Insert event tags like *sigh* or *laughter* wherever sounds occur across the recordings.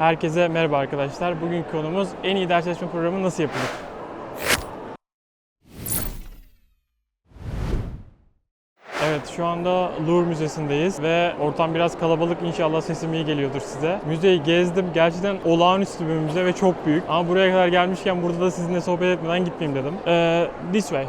Herkese merhaba arkadaşlar. Bugünkü konumuz en iyi ders çalışma programı nasıl yapılır? Evet şu anda Louvre Müzesi'ndeyiz ve ortam biraz kalabalık inşallah sesim iyi geliyordur size. Müzeyi gezdim. Gerçekten olağanüstü bir müze ve çok büyük. Ama buraya kadar gelmişken burada da sizinle sohbet etmeden gitmeyeyim dedim. Ee, this way.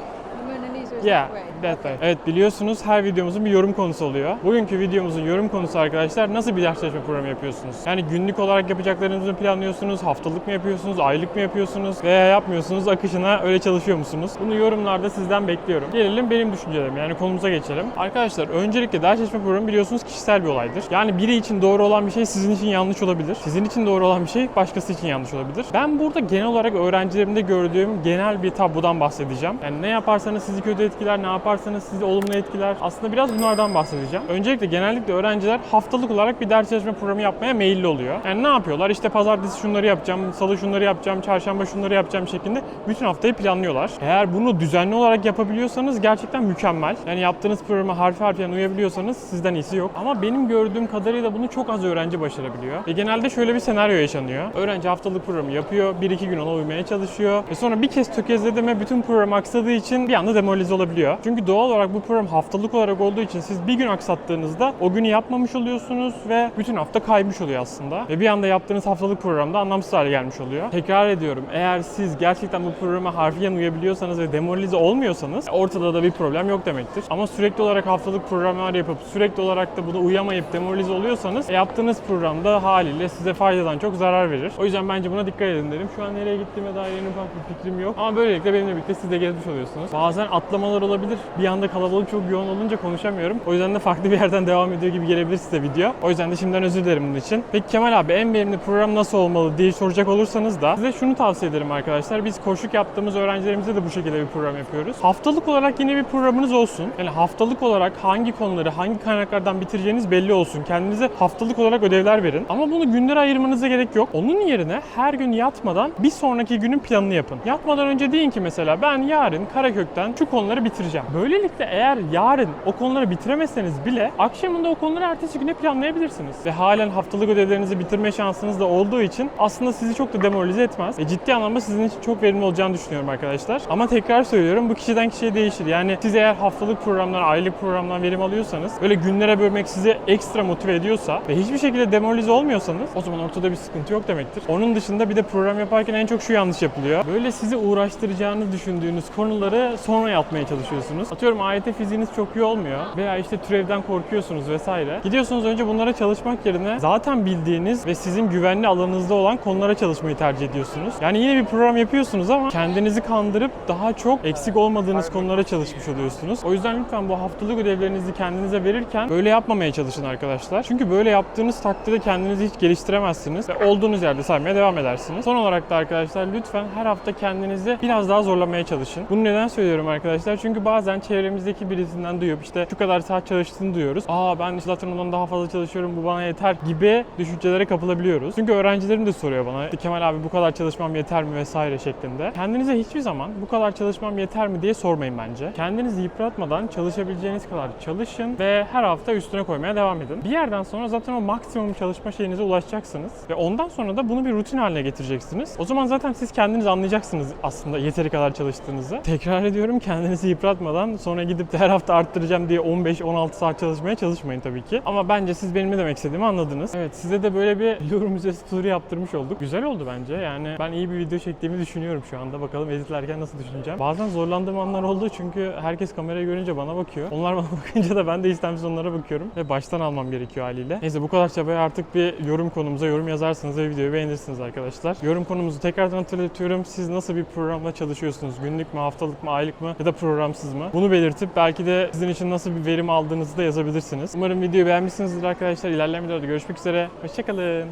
Yeah, way. Evet biliyorsunuz her videomuzun bir yorum konusu oluyor. Bugünkü videomuzun yorum konusu arkadaşlar nasıl bir ders çalışma programı yapıyorsunuz? Yani günlük olarak yapacaklarınızı planlıyorsunuz? Haftalık mı yapıyorsunuz? Aylık mı yapıyorsunuz? Veya yapmıyorsunuz akışına öyle çalışıyor musunuz? Bunu yorumlarda sizden bekliyorum. Gelelim benim düşüncelerim yani konumuza geçelim. Arkadaşlar öncelikle ders çalışma programı biliyorsunuz kişisel bir olaydır. Yani biri için doğru olan bir şey sizin için yanlış olabilir. Sizin için doğru olan bir şey başkası için yanlış olabilir. Ben burada genel olarak öğrencilerimde gördüğüm genel bir tablodan bahsedeceğim. Yani ne yaparsanız sizi kötü etkiler, ne yaparsanız sizi olumlu etkiler. Aslında biraz bunlardan bahsedeceğim. Öncelikle genellikle öğrenciler haftalık olarak bir ders çalışma programı yapmaya meyilli oluyor. Yani ne yapıyorlar? İşte pazartesi şunları yapacağım, salı şunları yapacağım, çarşamba şunları yapacağım şeklinde bütün haftayı planlıyorlar. Eğer bunu düzenli olarak yapabiliyorsanız gerçekten mükemmel. Yani yaptığınız programa harfi harfiyen uyabiliyorsanız sizden iyisi yok. Ama benim gördüğüm kadarıyla bunu çok az öğrenci başarabiliyor. Ve genelde şöyle bir senaryo yaşanıyor. Öğrenci haftalık programı yapıyor, 1-2 gün ona uymaya çalışıyor. Ve sonra bir kez tökezledi mi bütün program aksadığı için bir anda demoralize olabiliyor. Çünkü doğal olarak bu program haftalık olarak olduğu için siz bir gün aksattığınızda o günü yapmamış oluyorsunuz ve bütün hafta kaymış oluyor aslında. Ve bir anda yaptığınız haftalık programda anlamsız hale gelmiş oluyor. Tekrar ediyorum eğer siz gerçekten bu programa harfiyen uyabiliyorsanız ve demoralize olmuyorsanız ortada da bir problem yok demektir. Ama sürekli olarak haftalık programlar yapıp sürekli olarak da buna uyamayıp demoralize oluyorsanız e, yaptığınız programda haliyle size faydadan çok zarar verir. O yüzden bence buna dikkat edin derim. Şu an nereye gittiğime dair en ufak bir fikrim yok. Ama böylelikle benimle birlikte siz de gezmiş oluyorsunuz. Bazen atlamalar olabilir. Bir anda kalabalık çok yoğun olunca konuşamıyorum. O yüzden de farklı bir yerden devam ediyor gibi gelebilir size video. O yüzden de şimdiden özür dilerim bunun için. Peki Kemal abi en verimli program nasıl olmalı diye soracak olursanız da size şunu tavsiye ederim arkadaşlar. Biz koşuk yaptığımız öğrencilerimize de bu şekilde bir program yapıyoruz. Haftalık olarak yine bir programınız olsun. Yani haftalık olarak hangi konuları, hangi kaynaklardan bitireceğiniz belli olsun. Kendinize haftalık olarak ödevler verin. Ama bunu günlere ayırmanıza gerek yok. Onun yerine her gün yatmadan bir sonraki günün planını yapın. Yatmadan önce deyin ki mesela ben yarın Karakök'ten şu konuları bitireceğim. Böylelikle eğer yarın o konuları bitiremezseniz bile akşamında o konuları ertesi güne planlayabilirsiniz. Ve halen haftalık ödevlerinizi bitirme şansınız da olduğu için aslında sizi çok da demoralize etmez. Ve ciddi anlamda sizin için çok verimli olacağını düşünüyorum arkadaşlar. Ama tekrar söylüyorum bu kişiden kişiye değişir. Yani siz eğer haftalık programlar, aylık programdan verim alıyorsanız böyle günlere bölmek sizi ekstra motive ediyorsa ve hiçbir şekilde demoralize olmuyorsanız o zaman ortada bir sıkıntı yok demektir. Onun dışında bir de program yaparken en çok şu yanlış yapılıyor. Böyle sizi uğraştıracağını düşündüğünüz konuları sonra yapmaya çalışıyorsunuz. Atıyorum AYT fiziğiniz çok iyi olmuyor veya işte türevden korkuyorsunuz vesaire. Gidiyorsunuz önce bunlara çalışmak yerine zaten bildiğiniz ve sizin güvenli alanınızda olan konulara çalışmayı tercih ediyorsunuz. Yani yine bir program yapıyorsunuz ama kendinizi kandırıp daha çok eksik olmadığınız konulara çalışmış oluyorsunuz. O yüzden lütfen bu haftalık ödevlerinizi kendinize verirken böyle yapmamaya çalışın arkadaşlar. Çünkü böyle yaptığınız takdirde kendinizi hiç geliştiremezsiniz ve olduğunuz yerde saymaya devam edersiniz. Son olarak da arkadaşlar lütfen her hafta kendinizi biraz daha zorlamaya çalışın. Bunu neden söylüyorum arkadaşlar? Çünkü bazen çevremizdeki birisinden duyup işte şu kadar saat çalıştığını duyuyoruz. Aa ben zaten ondan daha fazla çalışıyorum bu bana yeter gibi düşüncelere kapılabiliyoruz. Çünkü öğrencilerim de soruyor bana "İşte Kemal abi bu kadar çalışmam yeter mi vesaire şeklinde. Kendinize hiçbir zaman bu kadar çalışmam yeter mi diye sormayın bence. Kendinizi yıpratmadan çalışabileceğiniz kadar çalışın ve her hafta üstüne koymaya devam edin. Bir yerden sonra zaten o maksimum çalışma şeyinize ulaşacaksınız ve ondan sonra da bunu bir rutin haline getireceksiniz. O zaman zaten siz kendiniz anlayacaksınız aslında yeteri kadar çalıştığınızı. Tekrar ediyorum kendinizi yıpratmadan sonra gidip de her hafta arttıracağım diye 15-16 saat çalışmaya çalışmayın tabii ki. Ama bence siz benim ne demek istediğimi anladınız. Evet size de böyle bir *laughs* Louvre Müzesi turu yaptırmış olduk. Güzel oldu bence. Yani ben iyi bir video çektiğimi düşünüyorum şu anda. Bakalım editlerken nasıl düşüneceğim. Bazen zorlandığım anlar oldu çünkü herkes kamerayı görünce bana bakıyor. Onlar *laughs* bana bakınca da ben de istemsiz onlara bakıyorum. Ve baştan almam gerekiyor haliyle. Neyse bu kadar çabaya artık bir yorum konumuza yorum yazarsınız ve videoyu beğenirsiniz arkadaşlar. Yorum konumuzu tekrardan hatırlatıyorum. Siz nasıl bir programla çalışıyorsunuz? Günlük mü, haftalık mı, aylık mı ya da programsız mı? Bunu belirtip belki de sizin için nasıl bir verim aldığınızı da yazabilirsiniz. Umarım videoyu beğenmişsinizdir arkadaşlar. İlerleyen videolarda görüşmek üzere. Hoşçakalın.